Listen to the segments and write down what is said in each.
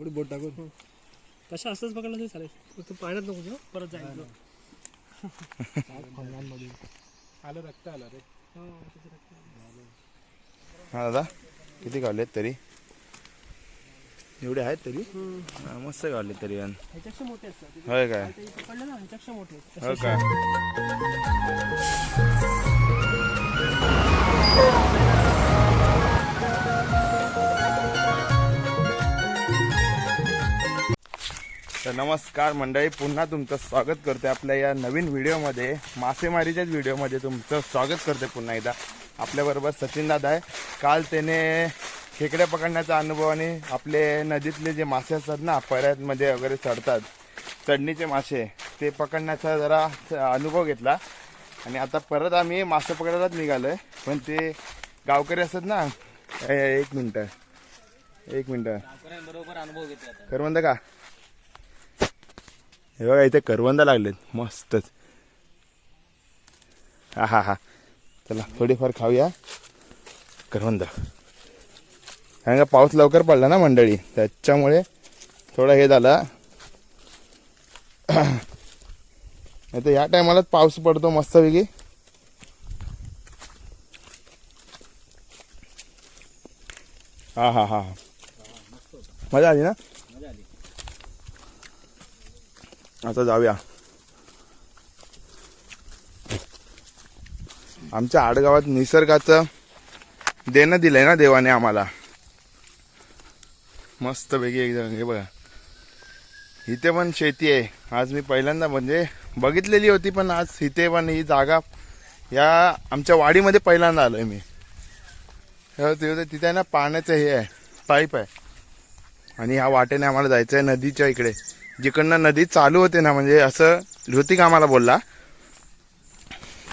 कुठे बोट टाकून. कशा असंच पकडलं तरी चालेल फक्त पाण्यात नको जाऊ, परत जाईल आलं रक्त आलं रे. हा दादा किती गावलेत तरी? एवढे आहेत तरी? हा, मस्त गावले तरी पण. ह्याच्यापेक्षा मोठे असतात होय काय? ते पकडलं ना ह्याच्यापेक्षा मोठे आहेत. हो काय? तर नमस्कार मंडळी पुन्हा तुमचं स्वागत करते आपल्या या नवीन व्हिडिओमध्ये. मासेमारीच्याच व्हिडिओमध्ये तुमचं स्वागत करते पुन्हा एकदा. आपल्याबरोबर सचिन दादा आहे. काल त्याने खेकड्या पकडण्याचा अनुभव आणि आपले नदीतले जे मासे असतात ना पर्यातमध्ये वगैरे चढतात चढणीचे मासे ते पकडण्याचा जरा अनुभव घेतला. आणि आता परत आम्ही मासे पकडायलाच निघालोय. पण ते गावकरी असतात ना एक मिनटं एक मिनटं. बरोबर अनुभव घेतला करवंद का? हे बघा इथे करवंद लागलेत. मस्तच. हा हा हा. चला थोडीफार खाऊया. करवंद. कारण का पाऊस लवकर पडला ना मंडळी त्याच्यामुळे थोडं हे झालं. नाही तर या टायमालाच पाऊस पडतो मस्तपैकी. हा हा हा. मजा आली ना? आता जाऊया. आमच्या आडगावात निसर्गाचं देणं दिलंय ना देवाने आम्हाला. मस्त पैकी एकदम हे बघा. इथे पण शेती आहे. आज मी पहिल्यांदा म्हणजे बघितलेली होती पण आज इथे पण ही जागा या आमच्या वाडीमध्ये पहिल्यांदा आलोय मी. तिथे तिथे ना पाण्याचं हे आहे पाईप आहे. आणि ह्या वाटेने आम्हाला जायचं आहे नदीच्या इकडे. जिकडनं नदी चालू होते ना म्हणजे असं ऋतिक आम्हाला बोलला.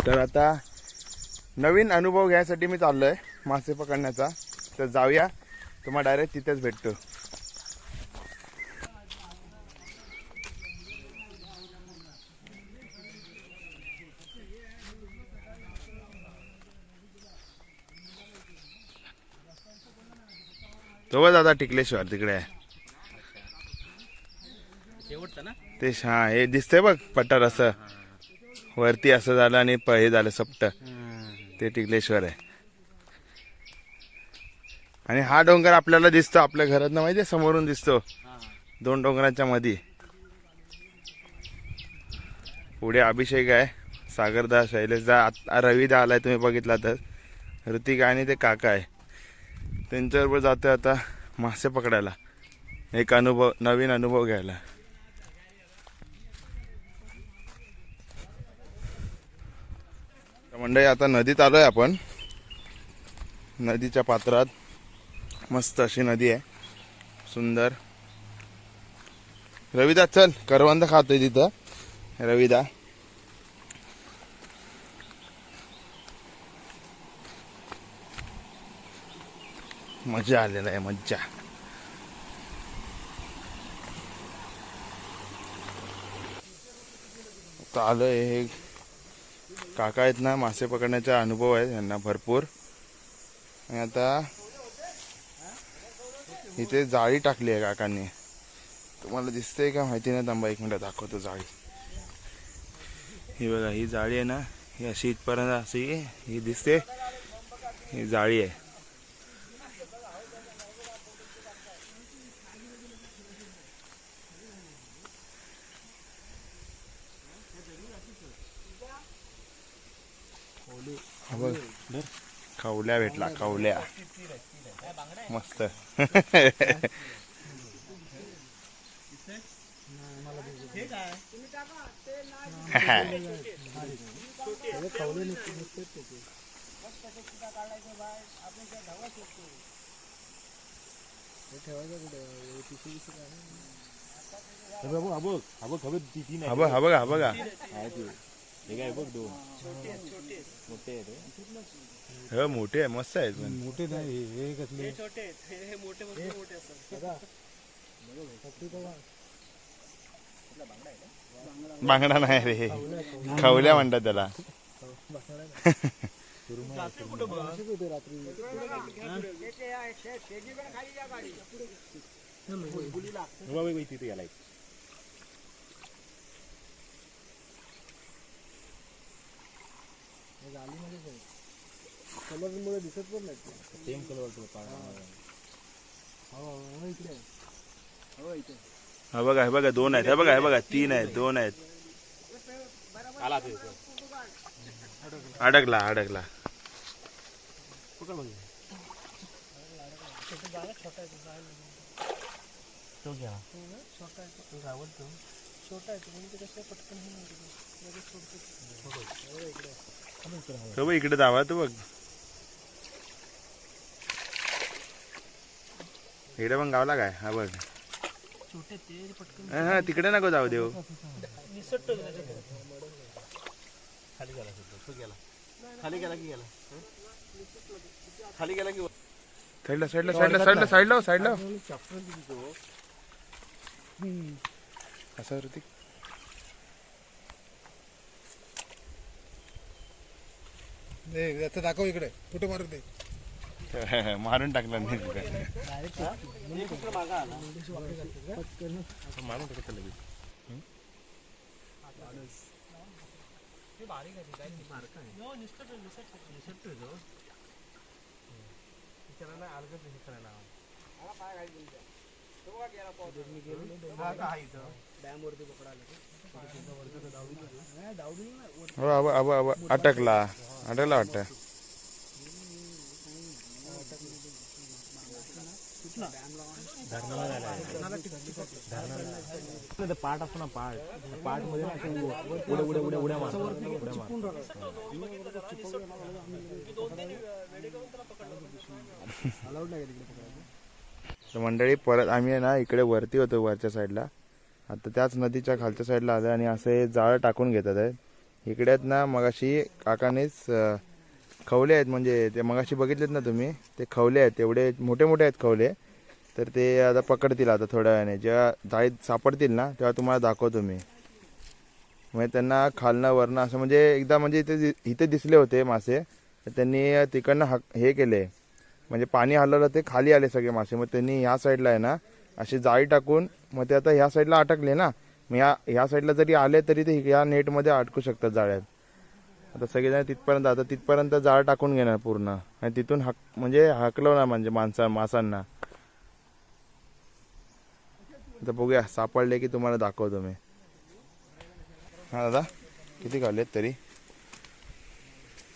तर आता नवीन अनुभव घ्यायसाठी मी चाललो आहे मासे पकडण्याचा. तर जाऊया. तुम्हाला डायरेक्ट तिथेच भेटतो. तो बघ दादा टिकलेश्वर तिकडे आहे. ना? ते हा हे दिसतंय बघ पठार असं. वरती असं झालं आणि प- हे झालं सप्त. ते टिकलेश्वर आहे. आणि हा डोंगर आपल्याला दिसतो आपल्या घरात माहितीये समोरून दिसतो. दोन डोंगरांच्या मध्ये पुढे अभिषेक आहे सागरदा शैलेशदा आत- रविदा आलाय तुम्ही बघितला तर. ऋतिक आणि ते काका आहे. त्यांच्याबरोबर जातोय आता मासे पकडायला. एक अनुभव नवीन अनुभव घ्यायला. मंडळी आता नदीत आलो आहे आपण. नदीच्या पात्रात मस्त अशी नदी आहे. सुंदर. रविदा चल करवंद खातोय तिथं. रविदा. मजा आलेला आहे मज्जा. आता आलोय हे काका आहेत ना मासे पकडण्याचा अनुभव आहे त्यांना भरपूर. आणि आता इथे जाळी टाकली आहे काकांनी. तुम्हाला दिसतंय का माहिती नाही? थांबा एक मिनिट दाखवतो जाळी. ही बघा ही जाळी आहे ना ही अशी इथपर्यंत अशी ही दिसते. ही जाळी आहे. बघ खवल्या भेटला खवल्या. मस्त. हे बघ हा बघ हा हा बघ हा बघा. हा हे काय बघ दोन. मोठे आहे ते हो मोठे आहे मस्त आहेत पण. मोठे नाही हे कसले? छोटे आहेत. हे मोठे मोठे मोठे असतात. बांगडा नाही रे. खवल्या म्हणतात त्याला. बाबा बाई तिथे गेला एक. कलरमुळे दिसत पण नाही। सेम कलर पाळणा हो। इकडे हो इथे हा बघा हे बघा दोन आहेत हे बघा हे बघा तीन आहेत दोन आहेत. आला ते. अडकला अडकला. पकड म्हणजे जागा छोटा आहे तो जायला तो छोटा आहे तो गावतो छोटा आहे तो म्हणजे ते कसं पटकन हे नाही. लगेच सोडतो. हो, इकडे तो बघ इकडे जावा तू बघ. इकडे पण गावला काय? हा बघ. हा, तिकडे नको जाऊ देऊ. खाली गेला तो गेला. खाली गेला की गेला. खाली गेला की साईडला साईडला साईडला साईडला साईडला साईडला. असं ऋतिक आता दाखव इकडे फोटो मारू दे मारून टाकला नाही. मारून टाकत हो, तो. हे. डॅम वरती पकडायला हो अब अब अब अटकला. अटकला वाटतं. पाठ असतो ना पाठ पाठमध्ये उड्या उड्या उड्या उड्या मंडळी परत आम्ही ना इकडे वरती होतो वरच्या साईडला आता त्याच नदीच्या खालच्या साईडला आलं आणि असे जाळं टाकून घेतात आहेत. इकडे आहेत ना मगाशी काकानेच खवले आहेत म्हणजे ते मगाशी बघितलेत ना तुम्ही? ते खवले आहेत तेवढे मोठे मोठे आहेत खवले. तर ते आता पकडतील आता थोड्या वेळाने. जेव्हा जाळीत सापडतील ना तेव्हा तुम्हाला दाखवतो मी. म्हणजे त्यांना खालनं वरणं असं म्हणजे एकदा म्हणजे इथे दि- इथे दिसले होते मासे. तर त्यांनी तिकडनं हक हे केले. म्हणजे पाणी हलवलं ते खाली आले सगळे मासे. मग त्यांनी ह्या साईडला आहे ना अशी जाळी टाकून मग ते आता ह्या साईडला अटकले ना. मग ह्या ह्या साईडला जरी आले तरी ते या नेटमध्ये अटकू शकतात जाळ्यात. आता सगळेजण तिथपर्यंत आता तिथपर्यंत जाळ टाकून घेणार पूर्ण. आणि तिथून हक म्हणजे हकलवणार म्हणजे माणसा मासांना. आता बघूया सापडले की तुम्हाला दाखवतो मी. हा दादा किती खाल्लेत तरी?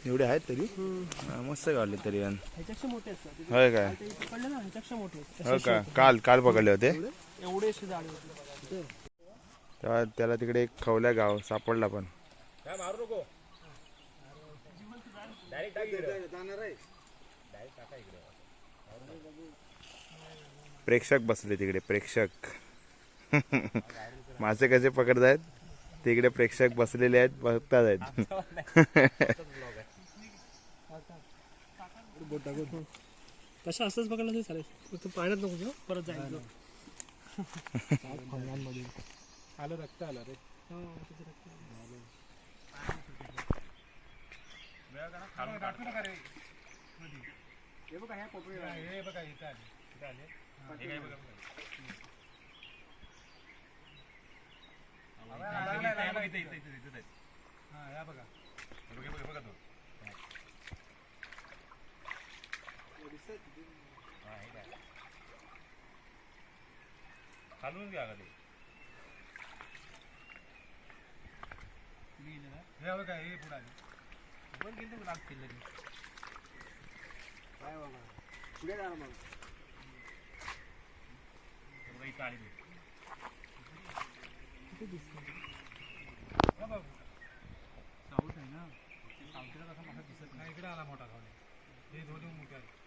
एवढे आहेत तरी. हा, मस्त गावले तरी पण. ह्याच्यापेक्षा मोठे असतात तिथे होय काय? ते पकडले ना ह्याच्यापेक्षा मोठे आहेत. हो का? काल काल पकडले होते. एवढे? असे जाळे होते. तेव्हा त्याला तिकडे एक खवल्या गाव सापडला पण. काय मारू नको. डायरेक्ट टाक इकडे. प्रेक्षक बसले तिकडे प्रेक्षक. मासे कसे पकडत आहेत तिकडे प्रेक्षक बसलेले आहेत बघतात आहेत तसं असंच पकडलं तरी चालेल. फक्त पाण्यात नको परत जायचं. आलं रक्त आलं रे. हो. हे बघा ह्या पोपळी हे बघा इथं आले. इथं आले. हे काय बघा. इथे, इथे, इथे, बघा. बघ, बघ, बघा तो. हा, हे काय. खालूनच घ्या का ते हे बघा हे पुढे आले पण गेले लागतील लगेच काय बाबा पुढे जा मग हे बघा, इथं आली ते. साऊथ आहे ना? साऊथला कसा दिसत नाही. इकडे आला मोठा खावले हे दोन्ही मोठे आहेत. हे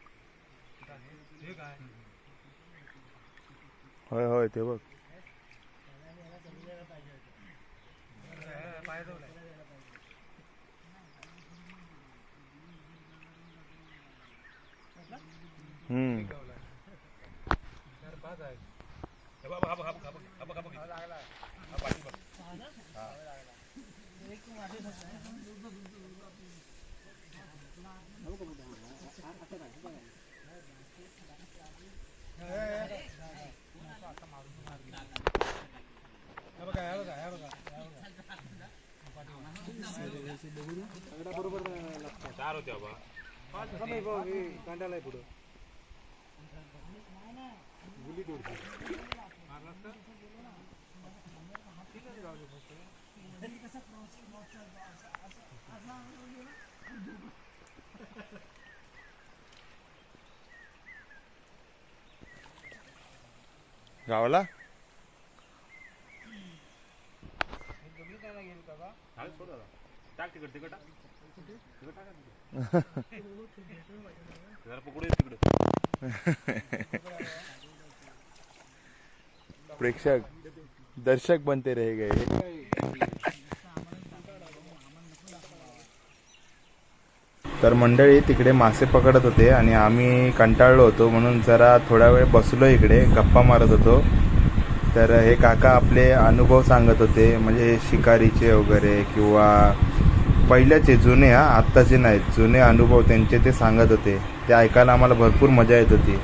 होय होय ते बघ हे पाय जवळ आहे. हम्म बरोबर लागतं चार होते बाबा कांड्याला पुढं गुली तोडते गावाला टाक तिकड तिकड टाक तिकड टाका जरा पकडू तिकडे प्रेक्षक दर्शक बनते रहे गए तर मंडळी तिकडे मासे पकडत होते आणि आम्ही कंटाळलो होतो म्हणून जरा थोडा वेळ बसलो इकडे गप्पा मारत होतो. तर हे काका आपले अनुभव सांगत होते म्हणजे शिकारीचे वगैरे किंवा पहिल्याचे जुने हा आत्ताचे नाहीत जुने अनुभव त्यांचे ते सांगत होते. ते ऐकायला आम्हाला भरपूर मजा येत होती.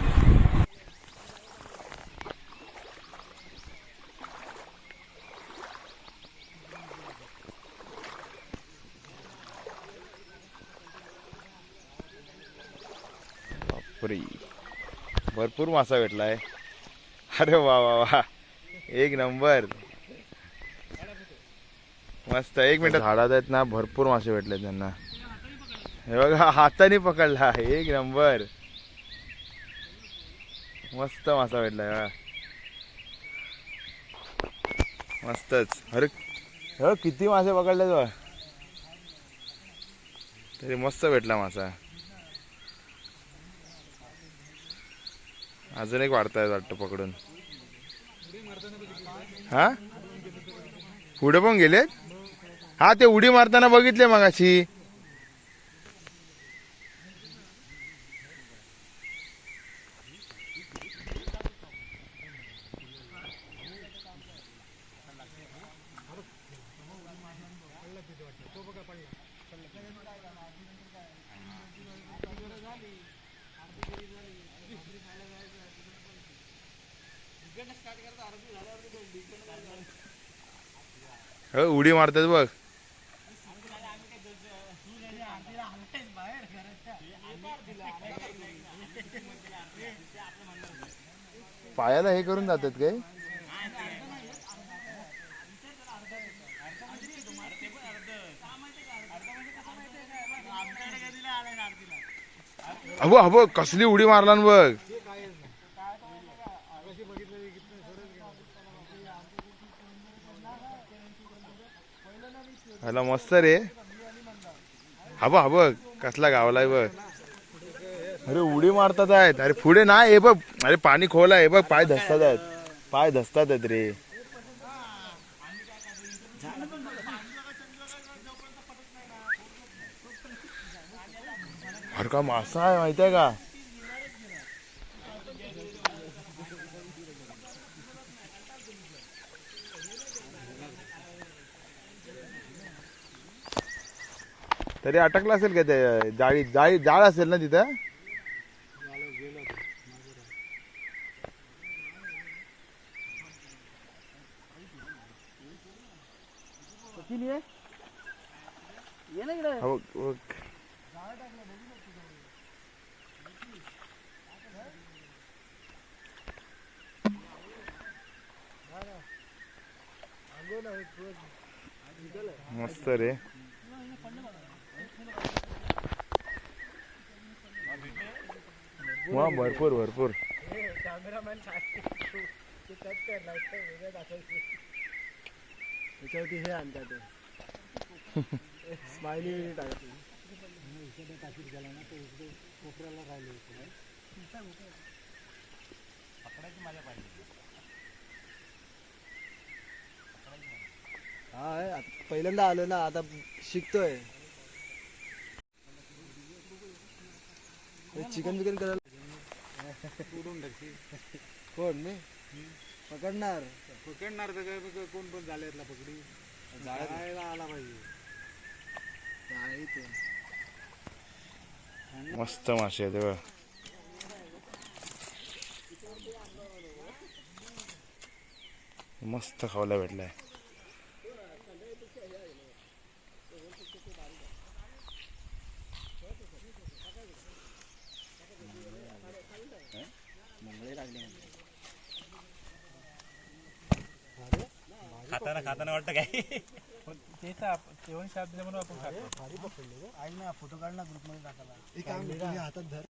भरपूर मासा भेटलाय. अरे वा वा वा. एक नंबर. मस्त एक मिनिट. झाडात आहेत ना भरपूर मासे भेटले त्यांना. हे बघा हाताने पकडला एक नंबर. मस्त मासा भेटलाय बघा मस्तच. अरे हो किती मासे पकडले तो तरी मस्त भेटला मासा. अजून एक वाढतायत वाटतं पकडून. हा? पुढे पण गेलेत? हा ते उडी मारताना बघितले मगाशी. हो उडी मारतात बघ. पायाला हे करून जातात काय? अबो अबो कसली उडी मारला न बघ. ह्याला मस्त रे. हा बघ हा बघ कसला गावलाय बघ. अरे उडी मारतात आहेत. अरे पुढे नाही हे बघ. अरे पाणी खोल आहे बघ. पाय धसतात आहेत. पाय धसतात आहेत रे. अरे का मासा आहे माहिती आहे का? तरी अटकला असेल का ते जाळी जाळी जाळ असेल ना तिथं? हो, हो. मस्त रे. वा भरपूर भरपूर. त्याच्यावरती हे आणतात. स्माइली टाकते हा आहे. हा पहिल्यांदा आलो ना आता शिकतोय. चिकन बिकन करायला कोण मी? पकडणार. पकडणार तर काय कोण पण झाले यातला पकडी जायला आला पाहिजे. ते. मस्त मासे आहेत हे बघ. मस्त खावला भेटलाय. खाताना खाताना वाटतं काय? ते तर आप- जेवण शाप म्हणून आपण खातो. ऐक ना फोटो काढ ना ग्रुपमध्ये टाकायला. हातात धर.